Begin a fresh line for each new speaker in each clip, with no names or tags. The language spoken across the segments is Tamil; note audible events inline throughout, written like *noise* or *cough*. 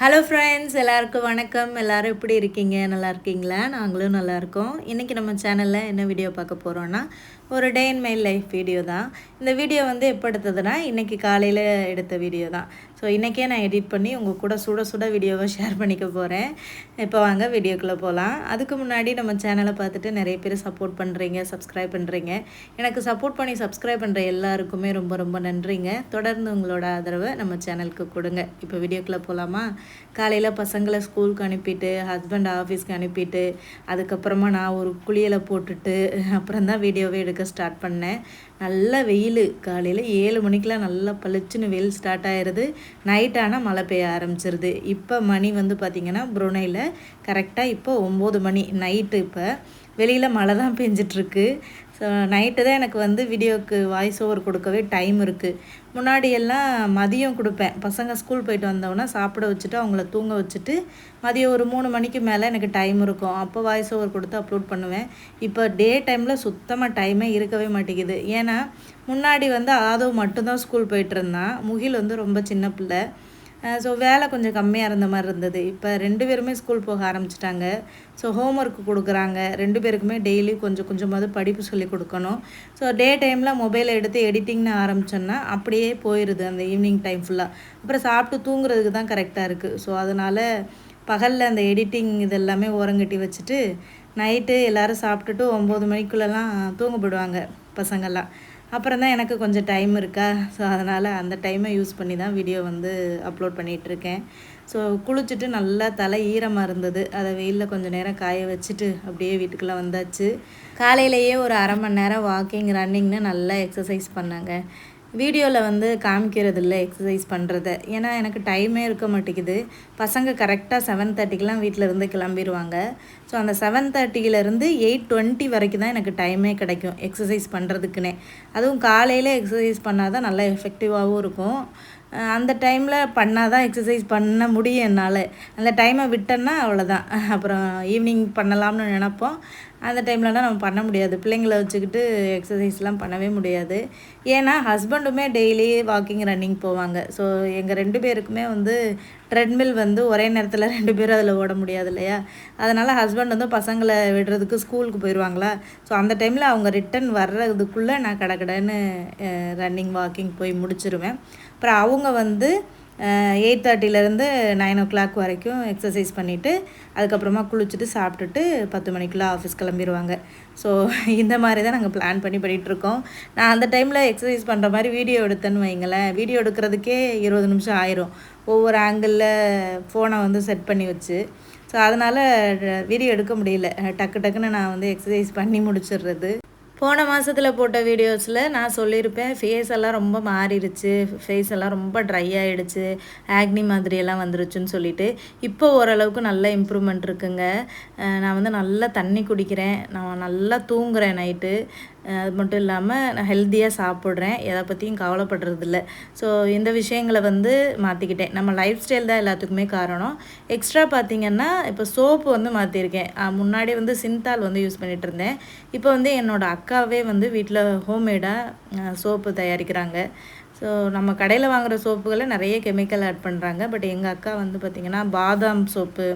ஹலோ ஃப்ரெண்ட்ஸ் எல்லாருக்கும் வணக்கம் எல்லோரும் எப்படி இருக்கீங்க நல்லா இருக்கீங்களா நாங்களும் நல்லாயிருக்கோம் இன்றைக்கி நம்ம சேனலில் என்ன வீடியோ பார்க்க போகிறோன்னா ஒரு day in my life video தான் இந்த வீடியோ வந்து எப்போ எடுத்ததுன்னா இன்றைக்கி காலையில் எடுத்த வீடியோ தான் ஸோ இன்றைக்கே நான் எடிட் பண்ணி உங்கள் கூட சுட சுட வீடியோவை ஷேர் பண்ணிக்க போகிறேன் இப்போ வாங்க வீடியோக்குள்ளே போகலாம் அதுக்கு முன்னாடி நம்ம சேனலை பார்த்துட்டு நிறைய பேர் சப்போர்ட் பண்ணுறீங்க சப்ஸ்கிரைப் பண்ணுறீங்க எனக்கு சப்போர்ட் பண்ணி சப்ஸ்கிரைப் பண்ணுற எல்லாருக்குமே ரொம்ப ரொம்ப நன்றிங்க தொடர்ந்து உங்களோட ஆதரவை நம்ம சேனலுக்கு கொடுங்க இப்போ வீடியோக்குள்ளே போகலாமா காலையில் பசங்களை ஸ்கூலுக்கு அனுப்பிட்டு ஹஸ்பண்ட் ஆஃபீஸ்க்கு அனுப்பிட்டு அதுக்கப்புறமா நான் ஒரு குளியலை போட்டுட்டு அப்புறம் தான் வீடியோவே எடுக்க ஸ்டார்ட் பண்ணேன் நல்ல வெயில் காலையில் ஏழு மணிக்கெலாம் நல்லா பளிச்சுன்னு வெயில் ஸ்டார்ட் ஆயிடுது நைட் ஆனால் மழை பெய்ய ஆரம்பிச்சிருது இப்போ மணி வந்து பார்த்திங்கன்னா புருனையில் கரெக்டாக இப்போ ஒம்பது மணி நைட்டு இப்போ வெளியில் மழை தான் பெஞ்சிட்ருக்கு ஸோ நைட்டு தான் எனக்கு வந்து வீடியோவுக்கு வாய்ஸ் ஓவர் கொடுக்கவே டைம் இருக்குது முன்னாடியெல்லாம் மதியம் கொடுப்பேன் பசங்க ஸ்கூல் போயிட்டு வந்தோன்னா சாப்பிட வச்சுட்டு அவங்கள தூங்க வச்சுட்டு மதியம் ஒரு மூணு மணிக்கு மேலே எனக்கு டைம் இருக்கும் அப்போ வாய்ஸ் ஓவர் கொடுத்து அப்லோட் பண்ணுவேன் இப்போ டே டைமில் சுத்தமாக டைமே இருக்கவே மாட்டேங்குது ஏன்னா முன்னாடி வந்து ஆதவ் மட்டும்தான் ஸ்கூல் போயிட்டு இருந்தான் முகில் வந்து ரொம்ப சின்ன பிள்ளை ஸோ வேலை கொஞ்சம் கம்மியாக இருந்த மாதிரி இருந்தது இப்போ ரெண்டு பேருமே ஸ்கூல் போக ஆரம்பிச்சிட்டாங்க ஸோ ஹோம் ஒர்க் கொடுக்குறாங்க ரெண்டு பேருக்குமே டெய்லி கொஞ்சம் கொஞ்சமாவது படிப்பு சொல்லி கொடுக்கணும் ஸோ டே டைமில் மொபைலை எடுத்து எடிட்டிங்னு ஆரம்பித்தோன்னா அப்படியே போயிடுது அந்த ஈவினிங் டைம் ஃபுல்லாக அப்புறம் சாப்பிட்டு தூங்குறதுக்கு தான் கரெக்டாக இருக்குது ஸோ அதனால் பகலில் அந்த எடிட்டிங் இதெல்லாமே ஓரங்கட்டி வச்சுட்டு நைட்டு எல்லோரும் சாப்பிட்டுட்டு ஒம்பது மணிக்குள்ளெல்லாம் தூங்க பசங்கள்லாம் அப்புறம் தான் எனக்கு கொஞ்சம் டைம் இருக்கா ஸோ அதனால் அந்த டைமை யூஸ் பண்ணி தான் வீடியோ வந்து அப்லோட் பண்ணிகிட்ருக்கேன் ஸோ குளிச்சுட்டு நல்லா தலை ஈரமாக இருந்தது அதை வெயிலில் கொஞ்சம் நேரம் காய வச்சுட்டு அப்படியே வீட்டுக்குள்ளே வந்தாச்சு காலையிலேயே ஒரு அரை மணி நேரம் வாக்கிங் ரன்னிங்னு நல்லா எக்ஸசைஸ் பண்ணாங்க வீடியோவில் வந்து காமிக்கிறது இல்லை எக்ஸசைஸ் பண்ணுறத ஏன்னா எனக்கு டைமே இருக்க மாட்டேங்குது பசங்க கரெக்டாக செவன் தேர்ட்டிக்கெலாம் வீட்டில் இருந்து கிளம்பிடுவாங்க ஸோ அந்த செவன் தேர்ட்டியிலேருந்து எயிட் டுவெண்ட்டி வரைக்கும் தான் எனக்கு டைமே கிடைக்கும் எக்ஸசைஸ் பண்ணுறதுக்குன்னே அதுவும் காலையில் எக்ஸசைஸ் பண்ணால் தான் நல்லா எஃபெக்டிவாகவும் இருக்கும் அந்த டைமில் பண்ணால் தான் எக்ஸசைஸ் பண்ண முடியும் என்னால் அந்த டைமை விட்டேன்னா அவ்வளோதான் *laughs* அப்புறம் ஈவினிங் பண்ணலாம்னு நினப்போம் அந்த டைம்லலாம் நம்ம பண்ண முடியாது பிள்ளைங்களை வச்சுக்கிட்டு எக்ஸசைஸ்லாம் பண்ணவே முடியாது ஏன்னா ஹஸ்பண்டுமே டெய்லி வாக்கிங் ரன்னிங் போவாங்க ஸோ எங்கள் ரெண்டு பேருக்குமே வந்து ட்ரெட்மில் வந்து ஒரே நேரத்தில் ரெண்டு பேரும் அதில் ஓட முடியாது இல்லையா அதனால் ஹஸ்பண்ட் வந்து பசங்களை விடுறதுக்கு ஸ்கூலுக்கு போயிடுவாங்களா ஸோ அந்த டைமில் அவங்க ரிட்டன் வர்றதுக்குள்ளே நான் கடக்கடன்னு ரன்னிங் வாக்கிங் போய் முடிச்சிருவேன் அப்புறம் அவங்க வந்து எயிட் தேர்ட்டிலேருந்து நைன் ஓ கிளாக் வரைக்கும் எக்ஸசைஸ் பண்ணிவிட்டு அதுக்கப்புறமா குளிச்சுட்டு சாப்பிட்டுட்டு பத்து மணிக்குள்ளே ஆஃபீஸ் கிளம்பிடுவாங்க ஸோ *laughs* இந்த மாதிரி தான் நாங்கள் பிளான் பண்ணி பண்ணிகிட்ருக்கோம் நான் அந்த டைமில் எக்ஸசைஸ் பண்ணுற மாதிரி வீடியோ எடுத்தேன்னு வைங்களேன் வீடியோ எடுக்கிறதுக்கே இருபது நிமிஷம் ஆயிரும் ஒவ்வொரு ஆங்கிளில் ஃபோனை வந்து செட் பண்ணி வச்சு ஸோ அதனால் வீடியோ எடுக்க முடியல டக்கு டக்குன்னு நான் வந்து எக்ஸசைஸ் பண்ணி முடிச்சிடுறது போன மாதத்தில் போட்ட வீடியோஸில் நான் சொல்லியிருப்பேன் ஃபேஸ் எல்லாம் ரொம்ப மாறிடுச்சு ஃபேஸ் எல்லாம் ரொம்ப ட்ரை ஆகிடுச்சு ஆக்னி மாதிரியெல்லாம் வந்துருச்சுன்னு சொல்லிட்டு இப்போ ஓரளவுக்கு நல்ல இம்ப்ரூவ்மெண்ட் இருக்குங்க நான் வந்து நல்லா தண்ணி குடிக்கிறேன் நான் நல்லா தூங்குறேன் நைட்டு அது மட்டும் இல்லாமல் நான் ஹெல்த்தியாக சாப்பிட்றேன் எதை பற்றியும் கவலைப்படுறதில்ல ஸோ இந்த விஷயங்களை வந்து மாற்றிக்கிட்டேன் நம்ம லைஃப் ஸ்டைல் தான் எல்லாத்துக்குமே காரணம் எக்ஸ்ட்ரா பார்த்திங்கன்னா இப்போ சோப்பு வந்து மாற்றிருக்கேன் முன்னாடி வந்து சிந்தால் வந்து யூஸ் பண்ணிகிட்டு இருந்தேன் இப்போ வந்து என்னோடய அக்காவே வந்து வீட்டில் ஹோம்மேடாக சோப்பு தயாரிக்கிறாங்க ஸோ நம்ம கடையில் வாங்குகிற சோப்புகளை நிறைய கெமிக்கல் ஆட் பண்ணுறாங்க பட் எங்கள் அக்கா வந்து பார்த்திங்கன்னா பாதாம் சோப்பு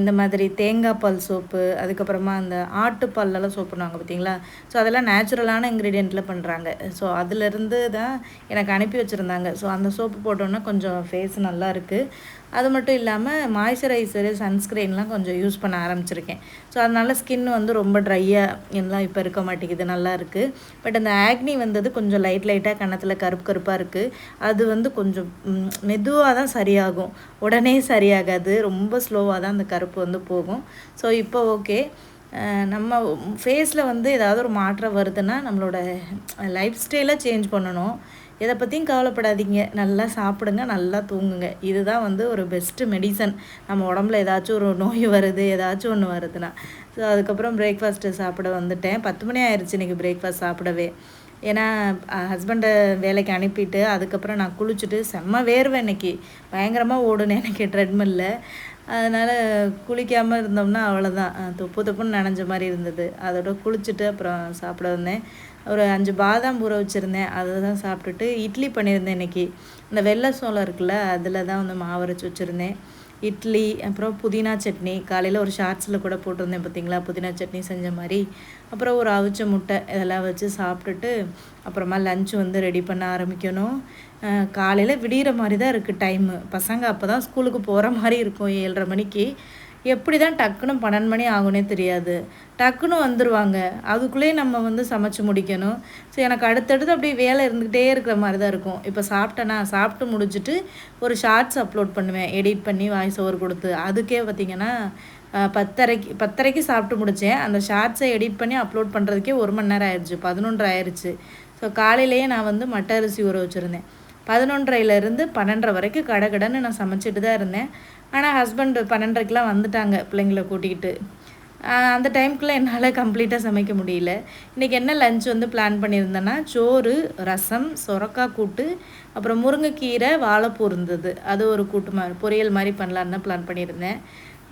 இந்த மாதிரி தேங்காய் பால் சோப்பு அதுக்கப்புறமா அந்த ஆட்டுப்பால்லாம் சோப் பண்ணுவாங்க பார்த்தீங்களா ஸோ அதெல்லாம் நேச்சுரலான இன்க்ரீடியண்ட்டில் பண்ணுறாங்க ஸோ அதிலிருந்து தான் எனக்கு அனுப்பி வச்சுருந்தாங்க ஸோ அந்த சோப்பு போட்டோன்னா கொஞ்சம் ஃபேஸ் நல்லா இருக்குது அது மட்டும் இல்லாமல் மாய்ஸ்சரைசரு சன்ஸ்க்ரீன்லாம் கொஞ்சம் யூஸ் பண்ண ஆரம்பிச்சிருக்கேன் ஸோ அதனால் ஸ்கின் வந்து ரொம்ப ட்ரையாக எல்லாம் இப்போ இருக்க மாட்டேங்குது நல்லா இருக்குது பட் அந்த ஆக்னி வந்தது கொஞ்சம் லைட் லைட்டாக கணத்தில் கருப்பு கருப்பாக இருக்குது அது வந்து கொஞ்சம் மெதுவாக தான் சரியாகும் உடனே சரியாகாது ரொம்ப ஸ்லோவாக தான் அந்த கருப்பு வந்து போகும் ஸோ இப்போ ஓகே நம்ம ஃபேஸில் வந்து ஏதாவது ஒரு மாற்றம் வருதுன்னா நம்மளோட லைஃப் ஸ்டைலாக சேஞ்ச் பண்ணணும் எதை பற்றியும் கவலைப்படாதீங்க நல்லா சாப்பிடுங்க நல்லா தூங்குங்க இதுதான் வந்து ஒரு பெஸ்ட்டு மெடிசன் நம்ம உடம்புல ஏதாச்சும் ஒரு நோய் வருது ஏதாச்சும் ஒன்று வருதுன்னா ஸோ அதுக்கப்புறம் பிரேக்ஃபாஸ்ட்டு சாப்பிட வந்துட்டேன் பத்து மணி ஆயிடுச்சு இன்றைக்கி பிரேக்ஃபாஸ்ட் சாப்பிடவே ஏன்னா ஹஸ்பண்டை வேலைக்கு அனுப்பிட்டு அதுக்கப்புறம் நான் குளிச்சுட்டு செம்ம வேர்வை இன்னைக்கு பயங்கரமாக ஓடுனேன் எனக்கு ட்ரெட்மில்ல அதனால் குளிக்காமல் இருந்தோம்னா அவ்வளோதான் தொப்பு தொப்புன்னு நனைஞ்ச மாதிரி இருந்தது அதோட குளிச்சுட்டு அப்புறம் சாப்பிட வந்தேன் ஒரு அஞ்சு பாதாம் பூரை வச்சுருந்தேன் அதை தான் சாப்பிட்டுட்டு இட்லி பண்ணியிருந்தேன் இன்றைக்கி இந்த வெள்ளை சோளம் இருக்குல்ல அதில் தான் வந்து மாவரைச்சி வச்சுருந்தேன் இட்லி அப்புறம் புதினா சட்னி காலையில் ஒரு ஷார்ட்ஸில் கூட போட்டிருந்தேன் பார்த்தீங்களா புதினா சட்னி செஞ்ச மாதிரி அப்புறம் ஒரு அவிச்ச முட்டை இதெல்லாம் வச்சு சாப்பிட்டுட்டு அப்புறமா லஞ்ச் வந்து ரெடி பண்ண ஆரம்பிக்கணும் காலையில் விடிகிற மாதிரி தான் இருக்குது டைமு பசங்க அப்போ தான் ஸ்கூலுக்கு போகிற மாதிரி இருக்கும் ஏழரை மணிக்கு எப்படி தான் டக்குன்னு பன்னெண்டு மணி ஆகுனே தெரியாது டக்குன்னு வந்துடுவாங்க அதுக்குள்ளேயே நம்ம வந்து சமைச்சு முடிக்கணும் ஸோ எனக்கு அடுத்தடுத்து அப்படியே வேலை இருந்துக்கிட்டே இருக்கிற மாதிரி தான் இருக்கும் இப்போ சாப்பிட்டேன்னா சாப்பிட்டு முடிச்சுட்டு ஒரு ஷார்ட்ஸ் அப்லோட் பண்ணுவேன் எடிட் பண்ணி வாய்ஸ் ஓவர் கொடுத்து அதுக்கே பார்த்திங்கன்னா பத்தரைக்கு பத்தரைக்கு சாப்பிட்டு முடித்தேன் அந்த ஷார்ட்ஸை எடிட் பண்ணி அப்லோட் பண்ணுறதுக்கே ஒரு மணி நேரம் ஆயிடுச்சு பதினொன்று ஆயிடுச்சு ஸோ காலையிலேயே நான் வந்து மட்டை அரிசி ஊற வச்சுருந்தேன் பதினொன்றையிலேருந்து பன்னெண்டரை வரைக்கும் கடை கடன்னு நான் சமைச்சிட்டு தான் இருந்தேன் ஆனால் ஹஸ்பண்டு பன்னெண்டரைக்கெலாம் வந்துட்டாங்க பிள்ளைங்களை கூட்டிக்கிட்டு அந்த டைமுக்குள்ளே என்னால் கம்ப்ளீட்டாக சமைக்க முடியல இன்றைக்கி என்ன லஞ்ச் வந்து பிளான் பண்ணியிருந்தேன்னா சோறு ரசம் சொரக்காய் கூட்டு அப்புறம் முருங்கைக்கீரை வாழைப்பூ இருந்தது அது ஒரு கூட்டு மாதிரி பொரியல் மாதிரி பண்ணலான்னு பிளான் பண்ணியிருந்தேன்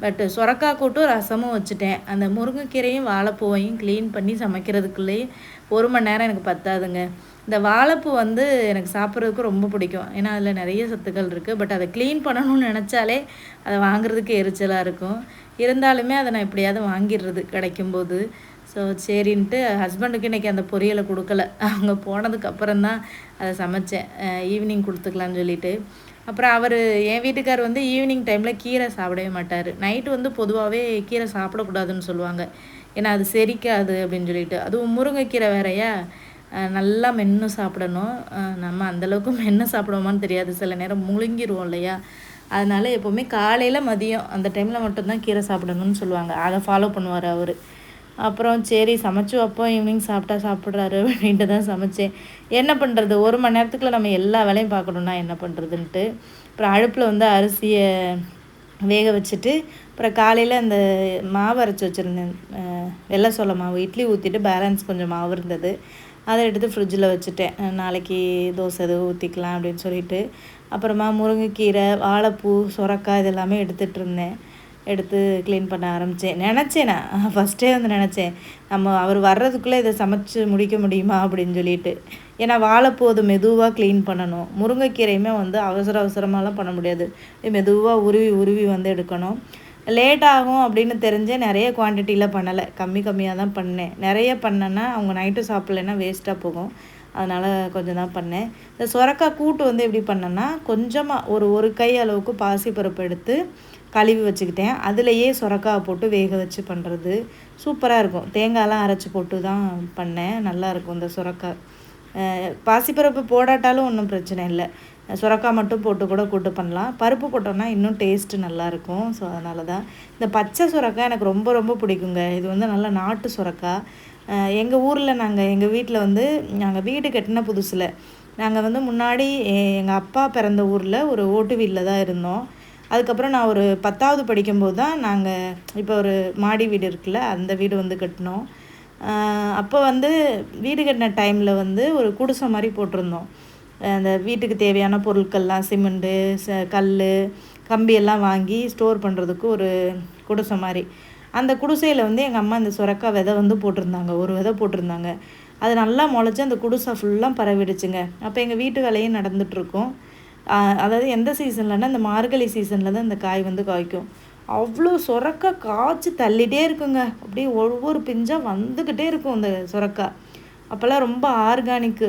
பட்டு சுரக்கா கூட்டும் ரசமும் வச்சுட்டேன் அந்த முருங்கைக்கீரையும் வாழைப்பூவையும் க்ளீன் பண்ணி சமைக்கிறதுக்குள்ளேயே ஒரு மணி நேரம் எனக்கு பத்தாதுங்க இந்த வாழைப்பூ வந்து எனக்கு சாப்பிட்றதுக்கு ரொம்ப பிடிக்கும் ஏன்னா அதில் நிறைய சத்துக்கள் இருக்குது பட் அதை க்ளீன் பண்ணணும்னு நினச்சாலே அதை வாங்குறதுக்கு எரிச்சலாக இருக்கும் இருந்தாலுமே அதை நான் எப்படியாவது வாங்கிடுறது கிடைக்கும்போது ஸோ சரின்ட்டு ஹஸ்பண்டுக்கு இன்றைக்கி அந்த பொரியலை கொடுக்கல அவங்க போனதுக்கப்புறம் தான் அதை சமைச்சேன் ஈவினிங் கொடுத்துக்கலான்னு சொல்லிட்டு அப்புறம் அவர் என் வீட்டுக்கார் வந்து ஈவினிங் டைமில் கீரை சாப்பிடவே மாட்டார் நைட்டு வந்து பொதுவாகவே கீரை சாப்பிடக்கூடாதுன்னு சொல்லுவாங்க ஏன்னா அது செரிக்காது அப்படின்னு சொல்லிட்டு அதுவும் முருங்கைக்கீரை வேறையா நல்லா மென்று சாப்பிடணும் நம்ம அந்தளவுக்கு மென்று சாப்பிடுவோமான்னு தெரியாது சில நேரம் முழுங்கிடுவோம் இல்லையா அதனால் எப்போவுமே காலையில் மதியம் அந்த டைமில் மட்டும்தான் கீரை சாப்பிடணும்னு சொல்லுவாங்க அதை ஃபாலோ பண்ணுவார் அவர் அப்புறம் சரி சமைச்சு வைப்போம் ஈவினிங் சாப்பிட்டா சாப்பிட்றாரு அப்படின்ட்டு தான் சமைச்சேன் என்ன பண்ணுறது ஒரு மணி நேரத்துக்குள்ளே நம்ம எல்லா வேலையும் பார்க்கணுன்னா என்ன பண்ணுறதுன்ட்டு அப்புறம் அழுப்பில் வந்து அரிசியை வேக வச்சுட்டு அப்புறம் காலையில் அந்த மாவு அரைச்சி வச்சுருந்தேன் வெள்ளை சோள மாவு இட்லி ஊற்றிட்டு பேலன்ஸ் கொஞ்சம் மாவு இருந்தது அதை எடுத்து ஃப்ரிட்ஜில் வச்சுட்டேன் நாளைக்கு தோசை எதுவும் ஊற்றிக்கலாம் அப்படின்னு சொல்லிட்டு அப்புறமா முருங்கைக்கீரை வாழைப்பூ சுரக்காய் இதெல்லாமே எடுத்துகிட்டு இருந்தேன் எடுத்து க்ளீன் பண்ண ஆரம்பித்தேன் நினச்சேன் நான் ஃபஸ்ட்டே வந்து நினச்சேன் நம்ம அவர் வர்றதுக்குள்ளே இதை சமைச்சு முடிக்க முடியுமா அப்படின்னு சொல்லிட்டு ஏன்னா வாழைப்பூ அது மெதுவாக க்ளீன் பண்ணணும் முருங்கைக்கீரையுமே வந்து அவசர அவசரமாலாம் பண்ண முடியாது மெதுவாக உருவி உருவி வந்து எடுக்கணும் லேட் ஆகும் அப்படின்னு தெரிஞ்சே நிறைய குவான்டிட்டியில் பண்ணலை கம்மி கம்மியாக தான் பண்ணேன் நிறைய பண்ணேன்னா அவங்க நைட்டு சாப்பிட்லன்னா வேஸ்ட்டாக போகும் அதனால் கொஞ்சம் தான் பண்ணேன் இந்த சுரக்கா கூட்டு வந்து எப்படி பண்ணேன்னா கொஞ்சமாக ஒரு ஒரு கை அளவுக்கு பாசிப்பருப்பு எடுத்து கழுவி வச்சுக்கிட்டேன் அதுலேயே சுரக்காய் போட்டு வேக வச்சு பண்ணுறது சூப்பராக இருக்கும் தேங்காயெலாம் அரைச்சி போட்டு தான் பண்ணேன் நல்லாயிருக்கும் இந்த சுரக்காய் பாசிப்பருப்பு போடாட்டாலும் ஒன்றும் பிரச்சனை இல்லை சுரக்காய் மட்டும் போட்டு கூட கூட்டு பண்ணலாம் பருப்பு போட்டோம்னா இன்னும் டேஸ்ட்டு நல்லாயிருக்கும் ஸோ அதனால தான் இந்த பச்சை சுரக்காய் எனக்கு ரொம்ப ரொம்ப பிடிக்குங்க இது வந்து நல்லா நாட்டு சுரக்காய் எங்கள் ஊரில் நாங்கள் எங்கள் வீட்டில் வந்து நாங்கள் வீடு கட்டின புதுசில் நாங்கள் வந்து முன்னாடி எங்கள் அப்பா பிறந்த ஊரில் ஒரு ஓட்டு வீட்டில் தான் இருந்தோம் அதுக்கப்புறம் நான் ஒரு பத்தாவது படிக்கும்போது தான் நாங்கள் இப்போ ஒரு மாடி வீடு இருக்குல்ல அந்த வீடு வந்து கட்டினோம் அப்போ வந்து வீடு கட்டின டைமில் வந்து ஒரு குடிசை மாதிரி போட்டிருந்தோம் அந்த வீட்டுக்கு தேவையான பொருட்கள்லாம் சிமெண்ட்டு ச கல் கம்பியெல்லாம் வாங்கி ஸ்டோர் பண்ணுறதுக்கு ஒரு குடிசை மாதிரி அந்த குடிசையில் வந்து எங்கள் அம்மா அந்த சுரக்கா விதை வந்து போட்டிருந்தாங்க ஒரு விதை போட்டிருந்தாங்க அது நல்லா முளைச்சி அந்த குடிசை ஃபுல்லாக பரவிடுச்சுங்க அப்போ எங்கள் வீட்டு வேலையும் நடந்துகிட்ருக்கோம் அதாவது எந்த சீசன்லன்னா இந்த மார்கழி சீசனில் தான் இந்த காய் வந்து காய்க்கும் அவ்வளோ சுரக்கா காய்ச்சி தள்ளிகிட்டே இருக்குங்க அப்படியே ஒவ்வொரு பிஞ்சாக வந்துக்கிட்டே இருக்கும் இந்த சுரக்கா அப்போல்லாம் ரொம்ப ஆர்கானிக்கு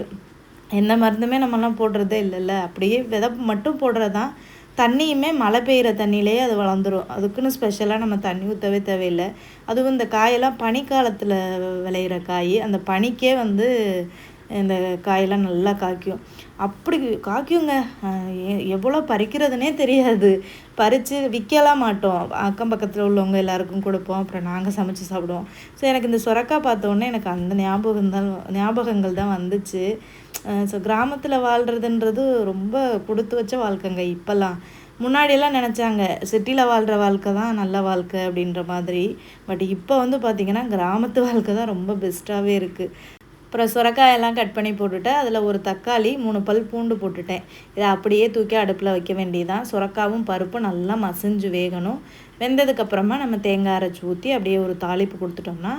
எந்த மருந்துமே நம்மலாம் போடுறதே இல்லைல்ல அப்படியே விதை மட்டும் போடுறது தான் தண்ணியுமே மழை பெய்கிற தண்ணியிலே அது வளர்ந்துடும் அதுக்குன்னு ஸ்பெஷலாக நம்ம தண்ணி ஊற்றவே தேவையில்லை அதுவும் இந்த காயெல்லாம் பனிக்காலத்தில் விளையிற காய் அந்த பனிக்கே வந்து இந்த காயெல்லாம் நல்லா காய்க்கும் அப்படி காக்கியுங்க எவ்வளோ பறிக்கிறதுனே தெரியாது பறித்து விற்கலாம் மாட்டோம் அக்கம் பக்கத்தில் உள்ளவங்க எல்லாருக்கும் கொடுப்போம் அப்புறம் நாங்கள் சமைச்சு சாப்பிடுவோம் ஸோ எனக்கு இந்த சுரக்கா பார்த்தோன்னே எனக்கு அந்த ஞாபகம் தான் ஞாபகங்கள் தான் வந்துச்சு ஸோ கிராமத்தில் வாழ்கிறதுன்றது ரொம்ப கொடுத்து வச்ச வாழ்க்கைங்க இப்போல்லாம் முன்னாடியெல்லாம் நினச்சாங்க சிட்டியில் வாழ்கிற வாழ்க்கை தான் நல்ல வாழ்க்கை அப்படின்ற மாதிரி பட் இப்போ வந்து பார்த்திங்கன்னா கிராமத்து வாழ்க்கை தான் ரொம்ப பெஸ்ட்டாகவே இருக்குது அப்புறம் சுரக்காயெல்லாம் கட் பண்ணி போட்டுட்டேன் அதில் ஒரு தக்காளி மூணு பல் பூண்டு போட்டுட்டேன் இதை அப்படியே தூக்கி அடுப்பில் வைக்க வேண்டியதான் சுரக்காவும் பருப்பும் நல்லா மசிஞ்சு வேகணும் வெந்ததுக்கப்புறமா நம்ம தேங்காய் அரைச்சி ஊற்றி அப்படியே ஒரு தாளிப்பு கொடுத்துட்டோம்னா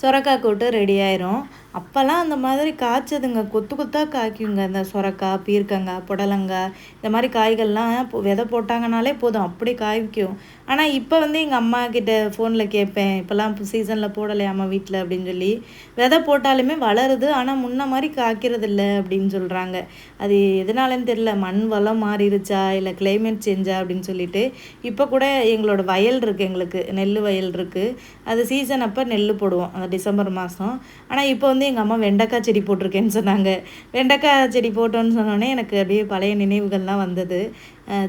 சுரக்காய் கூட்டு ரெடி ஆயிரும் அப்போல்லாம் அந்த மாதிரி காய்ச்சதுங்க கொத்து கொத்தாக காய்க்குங்க இந்த சுரக்காய் பீர்க்கங்காய் புடலங்காய் இந்த மாதிரி காய்கள்லாம் விதை போட்டாங்கனாலே போதும் அப்படி காய்க்கும் ஆனால் இப்போ வந்து எங்கள் அம்மா கிட்ட ஃபோனில் கேட்பேன் இப்போல்லாம் சீசனில் அம்மா வீட்டில் அப்படின்னு சொல்லி விதை போட்டாலுமே வளருது ஆனால் முன்ன மாதிரி காய்க்கிறது இல்லை அப்படின்னு சொல்கிறாங்க அது எதனாலன்னு தெரில மண் வளம் மாறிடுச்சா இல்லை கிளைமேட் சேஞ்சா அப்படின்னு சொல்லிட்டு இப்போ கூட எங்களோட வயல் இருக்குது எங்களுக்கு நெல் வயல் இருக்குது அது சீசன் அப்போ நெல் போடுவோம் அந்த டிசம்பர் மாதம் ஆனால் இப்போ வந்து எங்கள் அம்மா வெண்டைக்காய் செடி போட்டிருக்கேன்னு சொன்னாங்க வெண்டைக்காய் செடி போட்டோன்னு சொன்னோன்னே எனக்கு அப்படியே பழைய நினைவுகள்லாம் வந்தது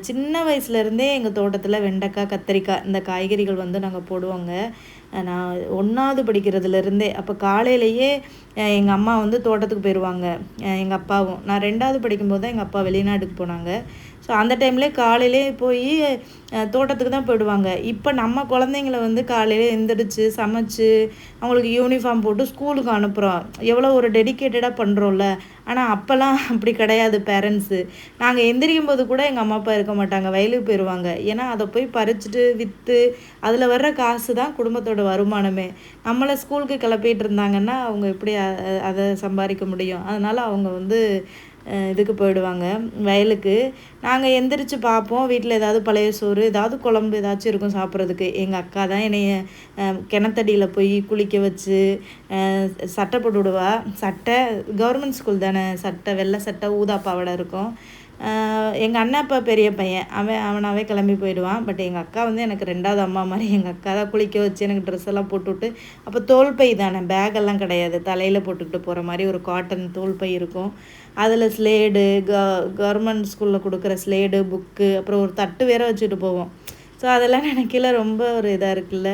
சின்ன வயசுலேருந்தே எங்கள் தோட்டத்தில் வெண்டைக்காய் கத்திரிக்காய் இந்த காய்கறிகள் வந்து நாங்கள் போடுவோங்க நான் ஒன்றாவது படிக்கிறதுலேருந்தே அப்போ காலையிலேயே எங்கள் அம்மா வந்து தோட்டத்துக்கு போயிடுவாங்க எங்கள் அப்பாவும் நான் ரெண்டாவது படிக்கும்போது தான் எங்கள் அப்பா வெளிநாட்டுக்கு போனாங்க ஸோ அந்த டைமில் காலையிலே போய் தோட்டத்துக்கு தான் போயிடுவாங்க இப்போ நம்ம குழந்தைங்கள வந்து காலையில் எந்திரிச்சு சமைச்சு அவங்களுக்கு யூனிஃபார்ம் போட்டு ஸ்கூலுக்கு அனுப்புகிறோம் எவ்வளோ ஒரு டெடிக்கேட்டடாக பண்ணுறோம்ல ஆனால் அப்போல்லாம் அப்படி கிடையாது பேரண்ட்ஸு நாங்கள் எந்திரிக்கும் போது கூட எங்கள் அம்மா அப்பா இருக்க மாட்டாங்க வயலுக்கு போயிடுவாங்க ஏன்னா அதை போய் பறிச்சுட்டு விற்று அதில் வர்ற காசு தான் குடும்பத்தோட வருமானமே நம்மளை ஸ்கூலுக்கு கிளப்பிட்டு இருந்தாங்கன்னா அவங்க எப்படி அதை சம்பாதிக்க முடியும் அதனால் அவங்க வந்து இதுக்கு போயிடுவாங்க வயலுக்கு நாங்கள் எந்திரிச்சு பார்ப்போம் வீட்டில் ஏதாவது பழைய சோறு ஏதாவது குழம்பு ஏதாச்சும் இருக்கும் சாப்பிட்றதுக்கு எங்கள் அக்கா தான் என்னைய கிணத்தடியில் போய் குளிக்க வச்சு சட்டை போட்டு விடுவா சட்டை கவர்மெண்ட் ஸ்கூல் தானே சட்டை வெள்ளை சட்டை ஊதா இருக்கும் எங்கள் அண்ணா இப்போ பெரிய பையன் அவன் அவனாகவே கிளம்பி போயிடுவான் பட் எங்கள் அக்கா வந்து எனக்கு ரெண்டாவது அம்மா மாதிரி *laughs* எங்கள் அக்கா தான் குளிக்க வச்சு எனக்கு ட்ரெஸ் எல்லாம் போட்டுவிட்டு அப்போ தோல் பை தானே பேகெல்லாம் கிடையாது தலையில் போட்டுக்கிட்டு போகிற மாதிரி ஒரு காட்டன் தோல் பை இருக்கும் அதில் ஸ்லேடு க கவர்மெண்ட் ஸ்கூலில் கொடுக்குற ஸ்லேடு புக்கு அப்புறம் ஒரு தட்டு வேற வச்சுட்டு போவோம் ஸோ அதெல்லாம் நினைக்கல ரொம்ப ஒரு இதாக இருக்குல்ல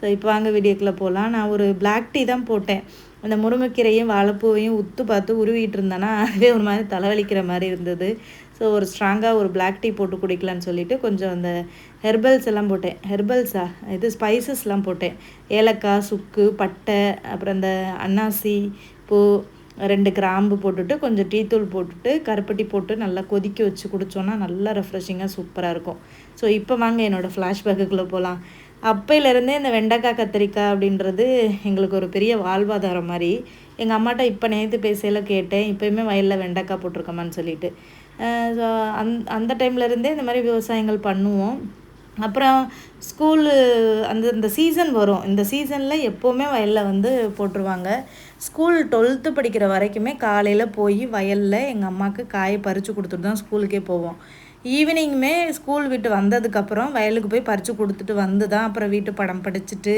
ஸோ இப்போ வாங்க வீடியோக்குள்ளே போகலாம் நான் ஒரு பிளாக் டீ தான் போட்டேன் அந்த முருங்கைக்கீரையும் வாழைப்பூவையும் உத்து பார்த்து உருவிட்டு இருந்தேன்னா அதுவே ஒரு மாதிரி தலைவலிக்கிற மாதிரி இருந்தது ஸோ ஒரு ஸ்ட்ராங்காக ஒரு பிளாக் டீ போட்டு குடிக்கலான்னு சொல்லிட்டு கொஞ்சம் அந்த ஹெர்பல்ஸ் எல்லாம் போட்டேன் ஹெர்பல்ஸா இது ஸ்பைசஸ்லாம் போட்டேன் ஏலக்காய் சுக்கு பட்டை அப்புறம் அந்த அன்னாசி பூ ரெண்டு கிராம்பு போட்டுட்டு கொஞ்சம் டீத்தூள் போட்டுட்டு கருப்பட்டி போட்டு நல்லா கொதிக்க வச்சு குடித்தோன்னா நல்லா ரெஃப்ரெஷிங்காக சூப்பராக இருக்கும் ஸோ இப்போ வாங்க என்னோடய ஃப்ளாஷ்பேக்குள்ளே போகலாம் அப்போயிலேருந்தே இந்த வெண்டைக்காய் கத்திரிக்காய் அப்படின்றது எங்களுக்கு ஒரு பெரிய வாழ்வாதாரம் மாதிரி எங்கள் அம்மாட்ட இப்போ நேற்று பேசையில் கேட்டேன் இப்போயுமே வயலில் வெண்டைக்காய் போட்டிருக்கோமான்னு சொல்லிட்டு ஸோ அந் அந்த டைம்லேருந்தே இந்த மாதிரி விவசாயங்கள் பண்ணுவோம் அப்புறம் ஸ்கூலு அந்த இந்த சீசன் வரும் இந்த சீசனில் எப்போவுமே வயலில் வந்து போட்டுருவாங்க ஸ்கூல் டுவெல்த்து படிக்கிற வரைக்குமே காலையில் போய் வயலில் எங்கள் அம்மாவுக்கு காயை பறித்து கொடுத்துட்டு தான் ஸ்கூலுக்கே போவோம் ஈவினிங்குமே ஸ்கூல் விட்டு வந்ததுக்கப்புறம் வயலுக்கு போய் பறித்து கொடுத்துட்டு வந்து தான் அப்புறம் வீட்டு படம் படிச்சுட்டு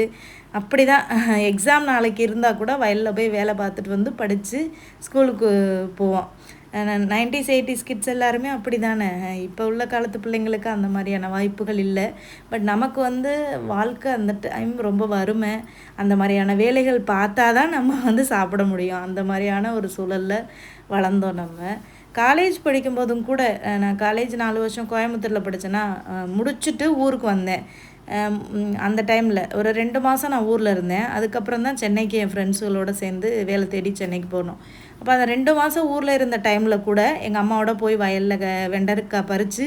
அப்படி தான் எக்ஸாம் நாளைக்கு இருந்தால் கூட வயலில் போய் வேலை பார்த்துட்டு வந்து படித்து ஸ்கூலுக்கு போவோம் நைன்டிஸ் எயிட்டிஸ் கிட்ஸ் எல்லாருமே அப்படி தானே இப்போ உள்ள காலத்து பிள்ளைங்களுக்கு அந்த மாதிரியான வாய்ப்புகள் இல்லை பட் நமக்கு வந்து வாழ்க்கை அந்த டைம் ரொம்ப வறுமை அந்த மாதிரியான வேலைகள் பார்த்தா தான் நம்ம வந்து சாப்பிட முடியும் அந்த மாதிரியான ஒரு சூழலில் வளர்ந்தோம் நம்ம காலேஜ் படிக்கும்போதும் கூட நான் காலேஜ் நாலு வருஷம் கோயம்புத்தூரில் படித்தேன்னா முடிச்சுட்டு ஊருக்கு வந்தேன் அந்த டைமில் ஒரு ரெண்டு மாதம் நான் ஊரில் இருந்தேன் அதுக்கப்புறம் தான் சென்னைக்கு என் ஃப்ரெண்ட்ஸுகளோடு சேர்ந்து வேலை தேடி சென்னைக்கு போனோம் அப்போ அந்த ரெண்டு மாதம் ஊரில் இருந்த டைமில் கூட எங்கள் அம்மாவோட போய் வயலில் வெண்டருக்காய் பறித்து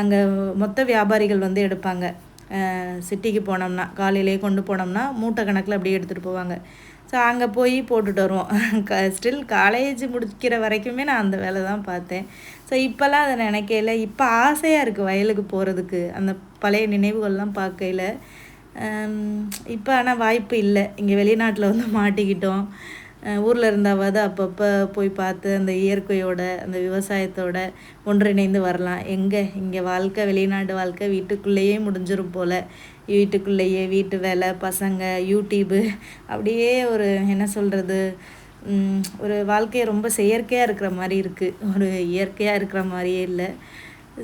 அங்கே மொத்த வியாபாரிகள் வந்து எடுப்பாங்க சிட்டிக்கு போனோம்னா காலையிலே கொண்டு போனோம்னா மூட்டை கணக்கில் அப்படியே எடுத்துகிட்டு போவாங்க ஸோ அங்கே போய் போட்டுட்டு வருவோம் *laughs* க ஸ்டில் காலேஜ் முடிக்கிற வரைக்குமே நான் அந்த வேலை தான் பார்த்தேன் ஸோ இப்போல்லாம் அதை நினைக்கையில் இப்போ ஆசையாக இருக்குது வயலுக்கு போகிறதுக்கு அந்த பழைய நினைவுகள்லாம் பார்க்கையில் இப்போ ஆனால் வாய்ப்பு இல்லை இங்கே வெளிநாட்டில் வந்து மாட்டிக்கிட்டோம் ஊரில் இருந்தாவது அப்பப்போ போய் பார்த்து அந்த இயற்கையோட அந்த விவசாயத்தோட ஒன்றிணைந்து வரலாம் எங்கே இங்கே வாழ்க்கை வெளிநாடு வாழ்க்கை வீட்டுக்குள்ளேயே முடிஞ்சிரும் போல் வீட்டுக்குள்ளேயே வீட்டு வேலை பசங்க யூடியூப்பு அப்படியே ஒரு என்ன சொல்கிறது ஒரு வாழ்க்கையை ரொம்ப செயற்கையாக இருக்கிற மாதிரி இருக்குது ஒரு இயற்கையாக இருக்கிற மாதிரியே இல்லை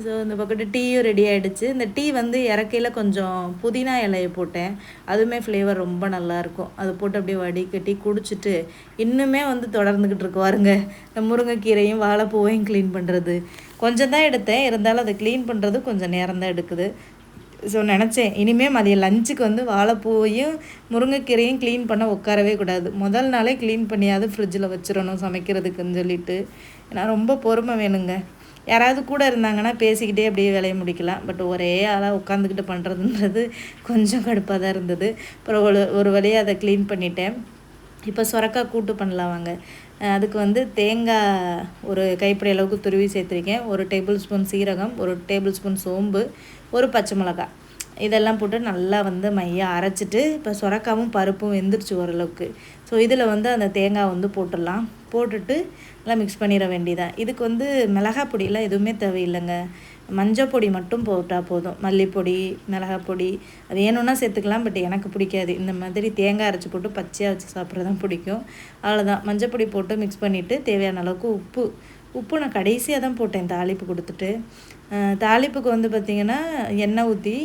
ஸோ இந்த பக்கத்து டீயும் ரெடி ஆகிடுச்சு இந்த டீ வந்து இறக்கையில் கொஞ்சம் புதினா இலையை போட்டேன் அதுவுமே ஃப்ளேவர் ரொம்ப நல்லாயிருக்கும் அது போட்டு அப்படியே வடிகட்டி குடிச்சிட்டு இன்னுமே வந்து தொடர்ந்துக்கிட்டு இருக்கு பாருங்க இந்த முருங்கைக்கீரையும் வாழைப்பூவையும் க்ளீன் பண்ணுறது கொஞ்சம் தான் எடுத்தேன் இருந்தாலும் அதை க்ளீன் பண்ணுறது கொஞ்சம் நேரம் தான் எடுக்குது ஸோ நினச்சேன் இனிமேல் மதியம் லஞ்சுக்கு வந்து வாழைப்பூவையும் முருங்கைக்கீரையும் க்ளீன் பண்ண உட்காரவே கூடாது முதல் நாளே க்ளீன் பண்ணியாவது ஃப்ரிட்ஜில் வச்சிடணும் சமைக்கிறதுக்குன்னு சொல்லிட்டு ஏன்னா ரொம்ப பொறுமை வேணுங்க யாராவது கூட இருந்தாங்கன்னா பேசிக்கிட்டே அப்படியே வேலையை முடிக்கலாம் பட் ஒரே ஆளாக உட்காந்துக்கிட்டு பண்ணுறதுன்றது கொஞ்சம் கடுப்பாக தான் இருந்தது அப்புறம் ஒரு ஒரு வழியாக அதை க்ளீன் பண்ணிட்டேன் இப்போ சுரக்காய் கூட்டு பண்ணலாம் வாங்க அதுக்கு வந்து தேங்காய் ஒரு கைப்பிடி அளவுக்கு துருவி சேர்த்துருக்கேன் ஒரு டேபிள் ஸ்பூன் சீரகம் ஒரு டேபிள் ஸ்பூன் சோம்பு ஒரு பச்சை மிளகாய் இதெல்லாம் போட்டு நல்லா வந்து மையாக அரைச்சிட்டு இப்போ சுரக்காவும் பருப்பும் வெந்துருச்சு ஓரளவுக்கு ஸோ இதில் வந்து அந்த தேங்காய் வந்து போட்டுடலாம் போட்டுட்டு எல்லாம் மிக்ஸ் பண்ணிட வேண்டியதான் இதுக்கு வந்து மிளகா பொடியெலாம் எதுவுமே தேவையில்லைங்க மஞ்சள் பொடி மட்டும் போட்டால் போதும் மல்லிப்பொடி மிளகா பொடி அது வேணும்னா சேர்த்துக்கலாம் பட் எனக்கு பிடிக்காது இந்த மாதிரி தேங்காய் அரைச்சி போட்டு பச்சையாக வச்சு சாப்பிட்றது தான் பிடிக்கும் அவ்வளோதான் மஞ்சள் பொடி போட்டு மிக்ஸ் பண்ணிவிட்டு தேவையான அளவுக்கு உப்பு உப்பு நான் கடைசியாக தான் போட்டேன் தாளிப்பு கொடுத்துட்டு தாளிப்புக்கு வந்து பார்த்திங்கன்னா எண்ணெய் ஊற்றி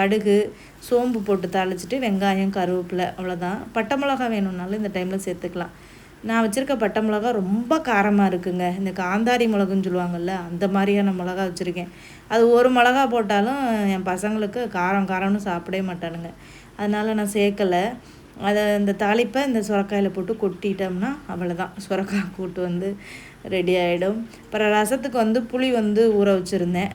கடுகு சோம்பு போட்டு தாளிச்சிட்டு வெங்காயம் கருவேப்பிலை அவ்வளோதான் பட்டை மிளகா வேணும்னாலும் இந்த டைமில் சேர்த்துக்கலாம் நான் வச்சுருக்க பட்டை மிளகா ரொம்ப காரமாக இருக்குங்க இந்த காந்தாரி மிளகுன்னு சொல்லுவாங்கள்ல அந்த மாதிரியான மிளகா வச்சுருக்கேன் அது ஒரு மிளகா போட்டாலும் என் பசங்களுக்கு காரம் காரம்னு சாப்பிடவே மாட்டானுங்க அதனால் நான் சேர்க்கலை அதை இந்த தாளிப்பை இந்த சுரக்காயில் போட்டு கொட்டிட்டோம்னா அவ்வளோதான் சுரக்காய் கூட்டு வந்து ரெடி ஆகிடும் அப்புறம் ரசத்துக்கு வந்து புளி வந்து ஊற வச்சுருந்தேன்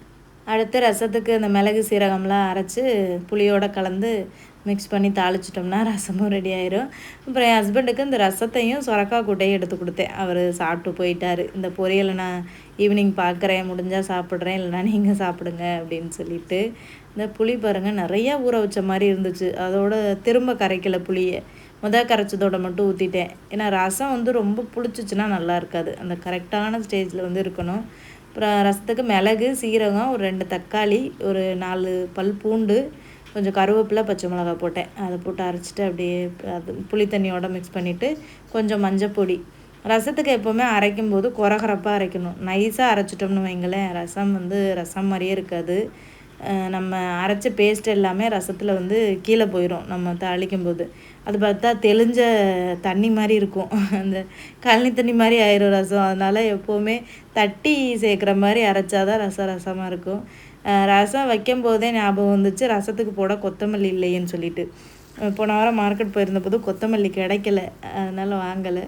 அடுத்து ரசத்துக்கு இந்த மிளகு சீரகம்லாம் அரைச்சி புளியோடு கலந்து மிக்ஸ் பண்ணி தாளிச்சிட்டோம்னா ரசமும் ரெடி ஆயிரும் அப்புறம் என் ஹஸ்பண்டுக்கு இந்த ரசத்தையும் சுரக்கா கூட்டையும் எடுத்து கொடுத்தேன் அவர் சாப்பிட்டு போயிட்டார் இந்த பொரியலை நான் ஈவினிங் பார்க்குறேன் முடிஞ்சால் சாப்பிட்றேன் இல்லைனா நீங்கள் சாப்பிடுங்க அப்படின்னு சொல்லிட்டு இந்த புளி பாருங்கள் நிறையா ஊற வச்ச மாதிரி இருந்துச்சு அதோட திரும்ப கரைக்கலை புளியை முத கரைச்சதோட மட்டும் ஊற்றிட்டேன் ஏன்னா ரசம் வந்து ரொம்ப பிடிச்சிச்சின்னா நல்லா இருக்காது அந்த கரெக்டான ஸ்டேஜில் வந்து இருக்கணும் அப்புறம் ரசத்துக்கு மிளகு சீரகம் ஒரு ரெண்டு தக்காளி ஒரு நாலு பல் பூண்டு கொஞ்சம் கருவேப்பிலை பச்சை மிளகா போட்டேன் அதை போட்டு அரைச்சிட்டு அப்படியே அது புளி தண்ணியோடு மிக்ஸ் பண்ணிவிட்டு கொஞ்சம் மஞ்சள் பொடி ரசத்துக்கு எப்போவுமே அரைக்கும் போது குறகுறப்பாக அரைக்கணும் நைஸாக அரைச்சிட்டோம்னு வைங்களேன் ரசம் வந்து ரசம் மாதிரியே இருக்காது நம்ம அரைச்ச பேஸ்ட் எல்லாமே ரசத்தில் வந்து கீழே போயிடும் நம்ம தாளிக்கும் போது அது பார்த்தா தெளிஞ்ச தண்ணி மாதிரி இருக்கும் *laughs* அந்த கழனி தண்ணி மாதிரி ஆயிரும் ரசம் அதனால் எப்போவுமே தட்டி சேர்க்குற மாதிரி அரைச்சாதான் ரசம் ரசமாக இருக்கும் ரசம் வைக்கும்போதே ஞாபகம் வந்துச்சு ரசத்துக்கு போட கொத்தமல்லி இல்லையேன்னு சொல்லிட்டு போன வாரம் மார்க்கெட் போயிருந்த போது கொத்தமல்லி கிடைக்கல அதனால் வாங்கலை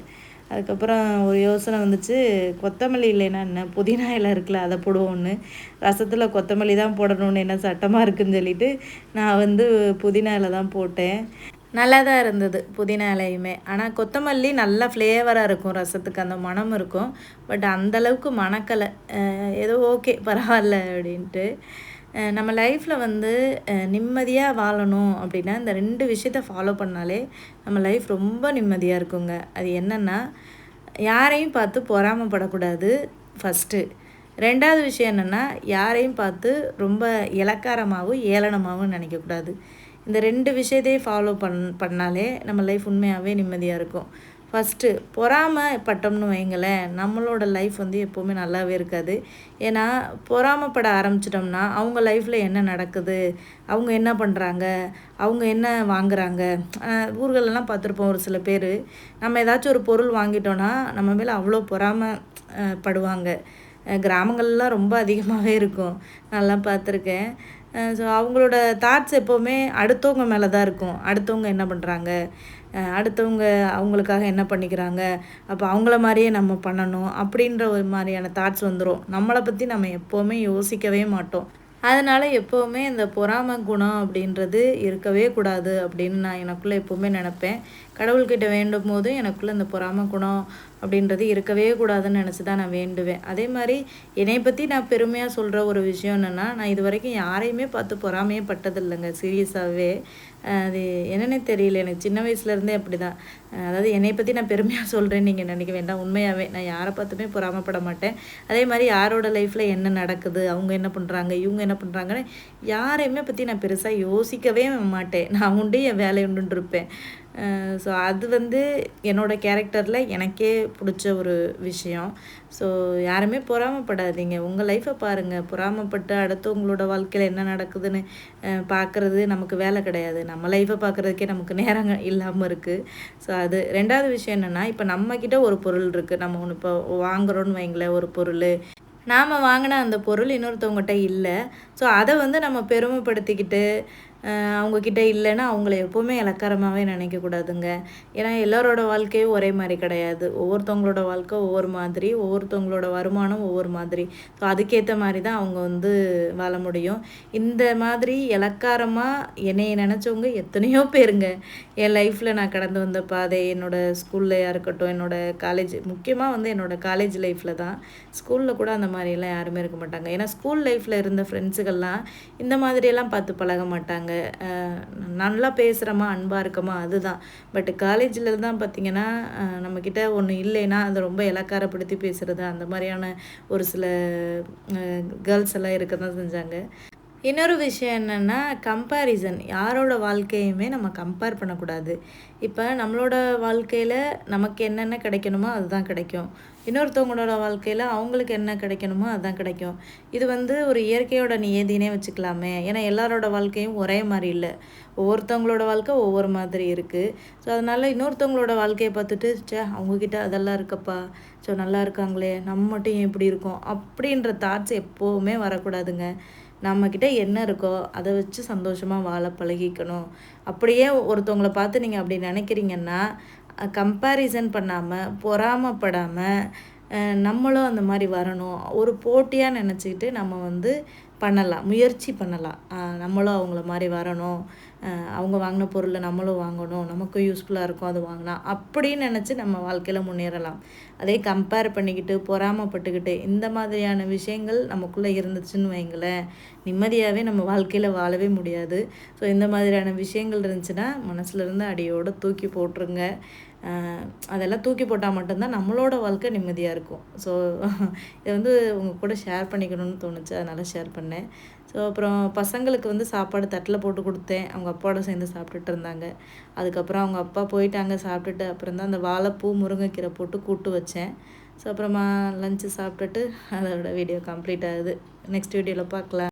அதுக்கப்புறம் ஒரு யோசனை வந்துச்சு கொத்தமல்லி இல்லைன்னா என்ன புதினா இலை இருக்குல்ல அதை போடுவோன்னு ரசத்தில் கொத்தமல்லி தான் போடணும்னு என்ன சட்டமாக இருக்குன்னு சொல்லிட்டு நான் வந்து புதினா இலை தான் போட்டேன் நல்லா தான் இருந்தது புதினா இலையுமே ஆனால் கொத்தமல்லி நல்லா ஃப்ளேவராக இருக்கும் ரசத்துக்கு அந்த மனம் இருக்கும் பட் அந்தளவுக்கு மணக்கலை ஏதோ ஓகே பரவாயில்ல அப்படின்ட்டு நம்ம லைஃப்பில் வந்து நிம்மதியாக வாழணும் அப்படின்னா இந்த ரெண்டு விஷயத்த ஃபாலோ பண்ணாலே நம்ம லைஃப் ரொம்ப நிம்மதியாக இருக்குங்க அது என்னென்னா யாரையும் பார்த்து பொறாமப்படக்கூடாது ஃபஸ்ட்டு ரெண்டாவது விஷயம் என்னென்னா யாரையும் பார்த்து ரொம்ப இலக்காரமாகவும் ஏளனமாகவும் நினைக்கக்கூடாது இந்த ரெண்டு விஷயத்தையே ஃபாலோ பண் பண்ணாலே நம்ம லைஃப் உண்மையாகவே நிம்மதியாக இருக்கும் ஃபஸ்ட்டு பொறாமப்பட்டோம்னு வைங்களேன் நம்மளோட லைஃப் வந்து எப்போவுமே நல்லாவே இருக்காது ஏன்னா பொறாமப்பட ஆரம்பிச்சிட்டோம்னா அவங்க லைஃப்பில் என்ன நடக்குது அவங்க என்ன பண்ணுறாங்க அவங்க என்ன வாங்குகிறாங்க ஊர்களெல்லாம் பார்த்துருப்போம் ஒரு சில பேர் நம்ம ஏதாச்சும் ஒரு பொருள் வாங்கிட்டோன்னா நம்ம மேலே அவ்வளோ படுவாங்க கிராமங்கள்லாம் ரொம்ப அதிகமாகவே இருக்கும் நல்லா பார்த்துருக்கேன் ஸோ அவங்களோட தாட்ஸ் எப்போவுமே அடுத்தவங்க மேலே தான் இருக்கும் அடுத்தவங்க என்ன பண்ணுறாங்க அடுத்தவங்க அவங்களுக்காக என்ன பண்ணிக்கிறாங்க அப்போ அவங்கள மாதிரியே நம்ம பண்ணணும் அப்படின்ற ஒரு மாதிரியான தாட்ஸ் வந்துடும் நம்மளை பற்றி நம்ம எப்போவுமே யோசிக்கவே மாட்டோம் அதனால் எப்போவுமே இந்த பொறாம குணம் அப்படின்றது இருக்கவே கூடாது அப்படின்னு நான் எனக்குள்ளே எப்போவுமே நினப்பேன் கடவுள்கிட்ட வேண்டும் போதும் எனக்குள்ளே இந்த பொறாம குணம் அப்படின்றது இருக்கவே கூடாதுன்னு நினச்சி தான் நான் வேண்டுவேன் அதே மாதிரி என்னை பற்றி நான் பெருமையாக சொல்கிற ஒரு விஷயம் என்னென்னா நான் இது வரைக்கும் யாரையுமே பார்த்து பொறாமையே பட்டதில்லைங்க சீரியஸாகவே அது என்னென்னே தெரியல எனக்கு சின்ன வயசுலேருந்தே அப்படி தான் அதாவது என்னை பற்றி நான் பெருமையாக சொல்கிறேன் நீங்கள் நினைக்க வேண்டாம் உண்மையாகவே நான் யாரை பார்த்துமே பொறாமப்பட மாட்டேன் அதே மாதிரி யாரோட லைஃப்பில் என்ன நடக்குது அவங்க என்ன பண்ணுறாங்க இவங்க என்ன பண்ணுறாங்கன்னு யாரையுமே பற்றி நான் பெருசாக யோசிக்கவே மாட்டேன் நான் உண்டு என் வேலை உண்டுருப்பேன் ஸோ அது வந்து என்னோடய கேரக்டரில் எனக்கே பிடிச்ச ஒரு விஷயம் ஸோ யாருமே பொறாமப்படாதீங்க உங்கள் லைஃப்பை பாருங்கள் பொறாமப்பட்டு அடுத்தவங்களோட வாழ்க்கையில் என்ன நடக்குதுன்னு பார்க்குறது நமக்கு வேலை கிடையாது நம்ம லைஃப்பை பார்க்குறதுக்கே நமக்கு நேரம் இல்லாமல் இருக்குது ஸோ அது ரெண்டாவது விஷயம் என்னென்னா இப்போ நம்மக்கிட்ட ஒரு பொருள் இருக்குது நம்ம ஒன்று இப்போ வாங்குகிறோன்னு வைங்களேன் ஒரு பொருள் நாம் வாங்கின அந்த பொருள் இன்னொருத்தவங்ககிட்ட இல்லை ஸோ அதை வந்து நம்ம பெருமைப்படுத்திக்கிட்டு அவங்கக்கிட்ட இல்லைன்னா அவங்கள எப்போவுமே இலக்கரமாகவே நினைக்கக்கூடாதுங்க ஏன்னா எல்லாரோட வாழ்க்கையும் ஒரே மாதிரி கிடையாது ஒவ்வொருத்தவங்களோட வாழ்க்கை ஒவ்வொரு மாதிரி ஒவ்வொருத்தவங்களோட வருமானம் ஒவ்வொரு மாதிரி ஸோ அதுக்கேற்ற மாதிரி தான் அவங்க வந்து வாழ முடியும் இந்த மாதிரி இலக்காரமாக என்னையை நினச்சவங்க எத்தனையோ பேருங்க என் லைஃப்பில் நான் கடந்து வந்த பாதை என்னோடய ஸ்கூல்லையாக இருக்கட்டும் என்னோடய காலேஜ் முக்கியமாக வந்து என்னோடய காலேஜ் லைஃப்பில் தான் ஸ்கூலில் கூட அந்த மாதிரியெல்லாம் யாருமே இருக்க மாட்டாங்க ஏன்னா ஸ்கூல் லைஃப்பில் இருந்த ஃப்ரெண்ட்ஸுகள்லாம் இந்த மாதிரியெல்லாம் பார்த்து பழக மாட்டாங்க சொல்கிறாங்க நல்லா பேசுகிறோமா அன்பாக இருக்கமா அதுதான் பட் காலேஜில் தான் பார்த்திங்கன்னா நம்மக்கிட்ட ஒன்று இல்லைன்னா அதை ரொம்ப இலக்காரப்படுத்தி பேசுகிறது அந்த மாதிரியான ஒரு சில கேர்ள்ஸ் எல்லாம் இருக்க தான் செஞ்சாங்க இன்னொரு விஷயம் என்னென்னா கம்பேரிசன் யாரோட வாழ்க்கையுமே நம்ம கம்பேர் பண்ணக்கூடாது இப்போ நம்மளோட வாழ்க்கையில் நமக்கு என்னென்ன கிடைக்கணுமோ அதுதான் கிடைக்கும் இன்னொருத்தவங்களோட வாழ்க்கையில் அவங்களுக்கு என்ன கிடைக்கணுமோ அதுதான் கிடைக்கும் இது வந்து ஒரு இயற்கையோட நியதினே வச்சுக்கலாமே ஏன்னா எல்லாரோட வாழ்க்கையும் ஒரே மாதிரி இல்லை ஒவ்வொருத்தவங்களோட வாழ்க்கை ஒவ்வொரு மாதிரி இருக்குது ஸோ அதனால் இன்னொருத்தவங்களோட வாழ்க்கையை பார்த்துட்டு சே அவங்கக்கிட்ட அதெல்லாம் இருக்கப்பா ஸோ நல்லா இருக்காங்களே நம்ம மட்டும் இப்படி இருக்கோம் அப்படின்ற தாட்ஸ் எப்போவுமே வரக்கூடாதுங்க நம்மக்கிட்ட என்ன இருக்கோ அதை வச்சு சந்தோஷமாக வாழ பழகிக்கணும் அப்படியே ஒருத்தவங்களை பார்த்து நீங்கள் அப்படி நினைக்கிறீங்கன்னா கம்பேரிசன் பண்ணாமல் பொறாமப்படாமல் நம்மளும் அந்த மாதிரி வரணும் ஒரு போட்டியாக நினச்சிக்கிட்டு நம்ம வந்து பண்ணலாம் முயற்சி பண்ணலாம் நம்மளும் அவங்கள மாதிரி வரணும் அவங்க வாங்கின பொருளை நம்மளும் வாங்கணும் நமக்கும் யூஸ்ஃபுல்லாக இருக்கும் அது வாங்கினா அப்படின்னு நினச்சி நம்ம வாழ்க்கையில் முன்னேறலாம் அதே கம்பேர் பண்ணிக்கிட்டு பொறாமப்பட்டுக்கிட்டு இந்த மாதிரியான விஷயங்கள் நமக்குள்ளே இருந்துச்சுன்னு வைங்களேன் நிம்மதியாகவே நம்ம வாழ்க்கையில் வாழவே முடியாது ஸோ இந்த மாதிரியான விஷயங்கள் இருந்துச்சுன்னா மனசுலேருந்து அடியோடு தூக்கி போட்டுருங்க அதெல்லாம் தூக்கி போட்டால் மட்டும்தான் நம்மளோட வாழ்க்கை நிம்மதியாக இருக்கும் ஸோ *laughs* இதை வந்து உங்கள் கூட ஷேர் பண்ணிக்கணும்னு தோணுச்சு அதனால் ஷேர் பண்ணேன் ஸோ அப்புறம் பசங்களுக்கு வந்து சாப்பாடு தட்டில் போட்டு கொடுத்தேன் அவங்க அப்பாவோட சேர்ந்து சாப்பிட்டுட்டு இருந்தாங்க அதுக்கப்புறம் அவங்க அப்பா போயிட்டாங்க சாப்பிட்டுட்டு அப்புறம் தான் அந்த வாழைப்பூ முருங்கைக்கீரை போட்டு கூட்டு வச்சேன் ஸோ அப்புறமா லஞ்சு சாப்பிட்டுட்டு அதோட வீடியோ கம்ப்ளீட் ஆகுது நெக்ஸ்ட் வீடியோவில் பார்க்கலாம்